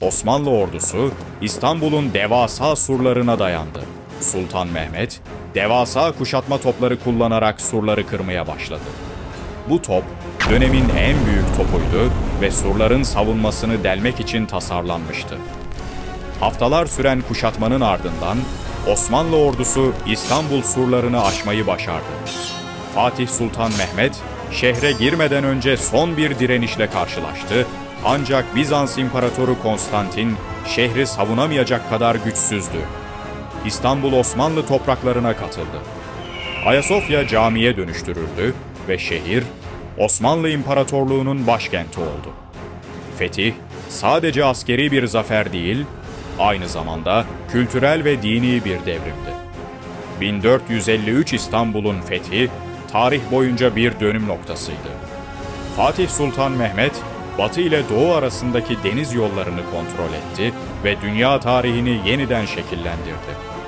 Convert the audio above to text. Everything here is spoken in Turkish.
Osmanlı ordusu İstanbul'un devasa surlarına dayandı. Sultan Mehmet, devasa kuşatma topları kullanarak surları kırmaya başladı. Bu top, dönemin en büyük topuydu ve surların savunmasını delmek için tasarlanmıştı. Haftalar süren kuşatmanın ardından Osmanlı ordusu İstanbul surlarını aşmayı başardı. Fatih Sultan Mehmet şehre girmeden önce son bir direnişle karşılaştı ancak Bizans İmparatoru Konstantin şehri savunamayacak kadar güçsüzdü. İstanbul Osmanlı topraklarına katıldı. Ayasofya camiye dönüştürüldü ve şehir Osmanlı İmparatorluğu'nun başkenti oldu. Fetih sadece askeri bir zafer değil, aynı zamanda kültürel ve dini bir devrimdi. 1453 İstanbul'un fethi tarih boyunca bir dönüm noktasıydı. Fatih Sultan Mehmet, Batı ile Doğu arasındaki deniz yollarını kontrol etti ve dünya tarihini yeniden şekillendirdi.